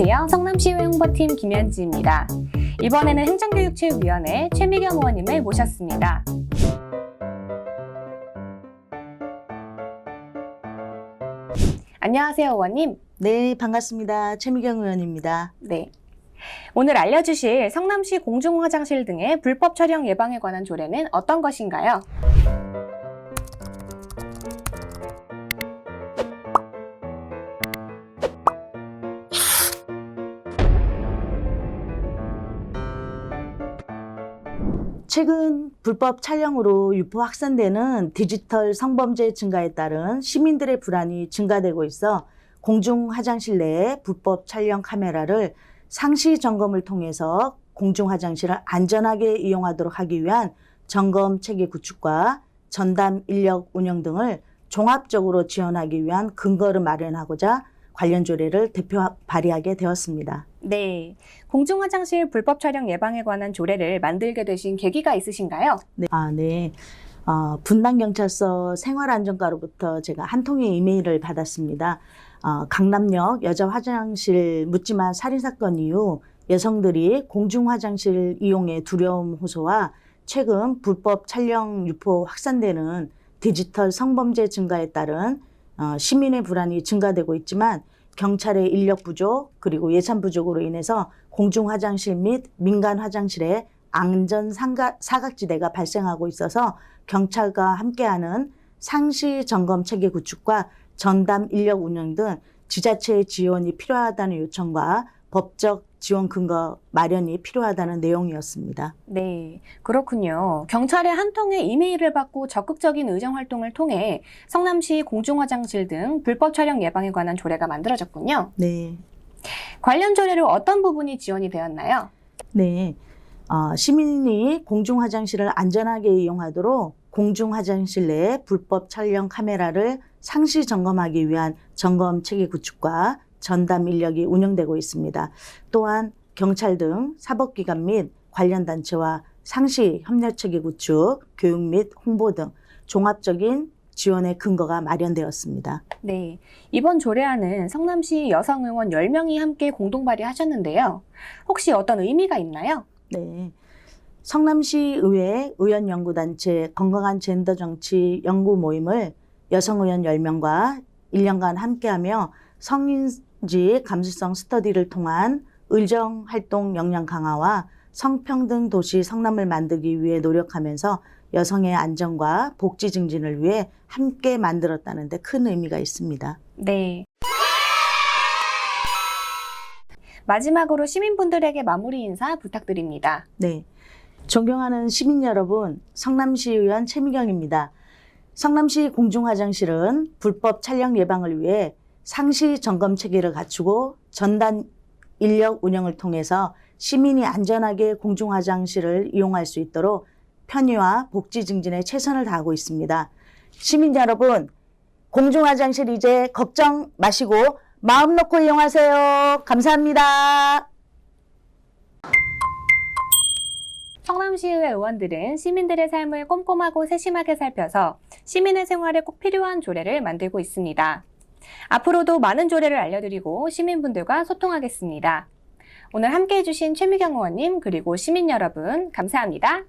안녕하세요. 성남시의회 홍보팀 김현지입니다. 이번에는 행정교육체육위원회 최미경 의원님을 모셨습니다. 안녕하세요, 의원님. 네, 반갑습니다. 최미경 의원입니다. 네. 오늘 알려주실 성남시 공중화장실 등의 불법 촬영 예방에 관한 조례는 어떤 것인가요? 최근 불법 촬영으로 유포 확산되는 디지털 성범죄 증가에 따른 시민들의 불안이 증가되고 있어 공중 화장실 내에 불법 촬영 카메라를 상시 점검을 통해서 공중 화장실을 안전하게 이용하도록 하기 위한 점검 체계 구축과 전담 인력 운영 등을 종합적으로 지원하기 위한 근거를 마련하고자 관련 조례를 대표 발의하게 되었습니다. 네. 공중화장실 불법 촬영 예방에 관한 조례를 만들게 되신 계기가 있으신가요? 네. 아, 네. 어, 분당경찰서 생활안전과로부터 제가 한 통의 이메일을 받았습니다. 어, 강남역 여자 화장실 묻지마 살인사건 이후 여성들이 공중화장실 이용에 두려움 호소와 최근 불법 촬영 유포 확산되는 디지털 성범죄 증가에 따른 어, 시민의 불안이 증가되고 있지만 경찰의 인력 부족 그리고 예산 부족으로 인해서 공중 화장실 및 민간 화장실에 안전 상가, 사각지대가 발생하고 있어서 경찰과 함께하는 상시 점검 체계 구축과 전담 인력 운영 등 지자체의 지원이 필요하다는 요청과 법적 지원 근거 마련이 필요하다는 내용이었습니다. 네, 그렇군요. 경찰의 한 통의 이메일을 받고 적극적인 의정 활동을 통해 성남시 공중화장실 등 불법 촬영 예방에 관한 조례가 만들어졌군요. 네. 관련 조례로 어떤 부분이 지원이 되었나요? 네. 어, 시민이 공중 화장실을 안전하게 이용하도록 공중 화장실 내 불법 촬영 카메라를 상시 점검하기 위한 점검 체계 구축과 전담 인력이 운영되고 있습니다. 또한 경찰 등 사법기관 및 관련 단체와 상시 협력 체계 구축, 교육 및 홍보 등 종합적인 지원의 근거가 마련되었습니다. 네, 이번 조례안은 성남시 여성 의원 10명이 함께 공동 발의하셨는데요. 혹시 어떤 의미가 있나요? 네. 성남시 의회 의원 연구단체 건강한 젠더 정치 연구 모임을 여성 의원 10명과 1년간 함께하며 성인 지 감수성 스터디를 통한 의정 활동 역량 강화와 성평등 도시 성남을 만들기 위해 노력하면서 여성의 안전과 복지 증진을 위해 함께 만들었다는 데 큰 의미가 있습니다. 네. 마지막으로 시민분들에게 마무리 인사 부탁드립니다. 네. 존경하는 시민 여러분, 성남시 의원 최미경입니다. 성남시 공중화장실은 불법 촬영 예방을 위해 상시 점검 체계를 갖추고 전단 인력 운영을 통해서 시민이 안전하게 공중 화장실을 이용할 수 있도록 편의와 복지 증진에 최선을 다하고 있습니다. 시민 여러분, 공중 화장실 이제 걱정 마시고 마음 놓고 이용하세요. 감사합니다. 성남시의회 의원들은 시민들의 삶을 꼼꼼하고 세심하게 살펴서 시민의 생활에 꼭 필요한 조례를 만들고 있습니다. 앞으로도 많은 조례를 알려드리고 시민분들과 소통하겠습니다. 오늘 함께 해주신 최미경 의원님 그리고 시민 여러분 감사합니다.